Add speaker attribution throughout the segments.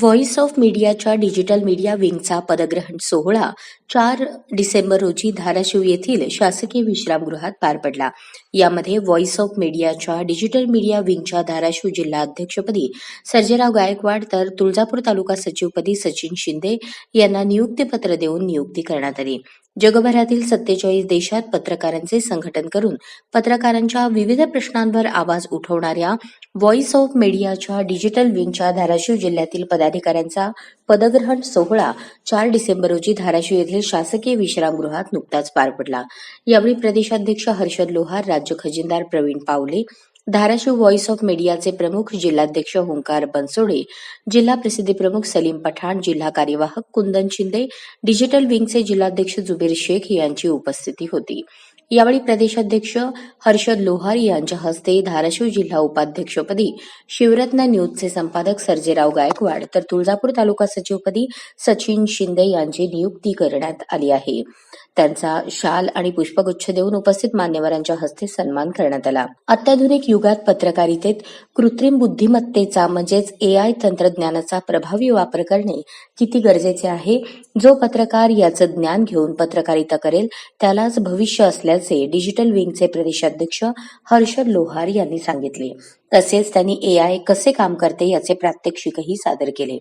Speaker 1: Voice of मीडियाच्या digital media विंगचा पदग्रहण सोहळा चार डिसेंबर रोजी धाराशिव येथील शासकीय विश्रामगृहात पार पडला. यामध्ये व्हॉइस ऑफ मीडियाच्या डिजिटल मीडिया विंगच्या धाराशिव जिल्हा अध्यक्षपदी सर्जेराव गायकवाड तर तुळजापूर तालुका सचिवपदी सचिन शिंदे यांना नियुक्तीपत्र देऊन नियुक्ती करण्यात आली. जगभरातील सत्तेचाळीस देशात पत्रकारांचे संघटन करून पत्रकारांच्या विविध प्रश्नांवर आवाज उठवणाऱ्या व्हॉइस ऑफ मीडियाच्या डिजिटल विंगच्या धाराशिव जिल्ह्यातील पदाधिकाऱ्यांचा पदग्रहण सोहळा चार डिसेंबर रोजी धाराशिव येथील शासकीय विश्रामगृहात नुकताच पार पडला. यावेळी प्रदेशाध्यक्ष हर्षद लोहार राज्य खजिनदार प्रवीण पावले धाराशिव व्हॉइस ऑफ मीडियाचे प्रमुख जिल्हाध्यक्ष ओंकार बनसोडे जिल्हा प्रसिद्धी प्रमुख सलीम पठाण जिल्हा कार्यवाहक कुंदन शिंदे डिजिटल विंगचे जिल्हाध्यक्ष जुबेर शेख यांची उपस्थिती होती. यावेळी प्रदेशाध्यक्ष हर्षद लोहारी यांच्या हस्ते धाराशिव जिल्हा उपाध्यक्षपदी शिवरत्न न्यूजचे संपादक सर्जेराव गायकवाड तर तुळजापूर तालुका सचिवपदी सचिन शिंदे यांची नियुक्ती करण्यात आली आहे. त्यांचा शाल आणि पुष्पगुच्छ देऊन उपस्थित मान्यवरांच्या हस्ते सन्मान करण्यात आला. अत्याधुनिक युगात पत्रकारितेत कृत्रिम बुद्धिमत्तेचा म्हणजेच एआय तंत्रज्ञानाचा प्रभावी वापर करणे किती गरजेचे आहे? जो पत्रकार याचं ज्ञान घेऊन पत्रकारिता करेल त्यालाच भविष्य असल्याचे डिजिटल विंगचे प्रदेशाध्यक्ष हर्षद लोहार यांनी सांगितले. तसेच त्यांनी एआय कसे काम करते याचे प्रात्यक्षिकही सादर केले.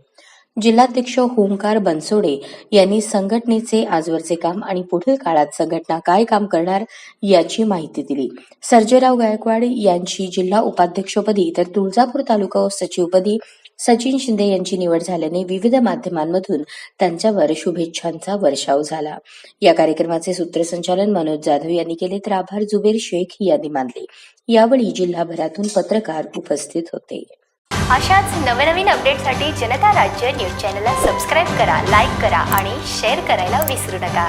Speaker 1: जिल्हाध्यक्ष होमकार बनसोडे यांनी संघटनेचे आजवरचे काम आणि पुढील काळात संघटना काय काम करणार याची माहिती दिली. सर्जेराव गायकवाड यांची जिल्हा उपाध्यक्षपदी तर तुळजापूर तालुका सचिवपदी सचिन शिंदे यांची निवड झाल्याने विविध माध्यमांमधून त्यांच्यावर शुभेच्छांचा वर्षाव झाला. या कार्यक्रमाचे सूत्रसंचालन मनोज जाधव यांनी केले तर आभार जुबेर शेख यांनी मानले. यावेळी जिल्हाभरातून पत्रकार उपस्थित होते.
Speaker 2: अशाच नवनवीन अपडेटसाठी जनता राज्य न्यूज चॅनलला सबस्क्राईब करा लाईक करा आणि शेअर करायला विसरू नका.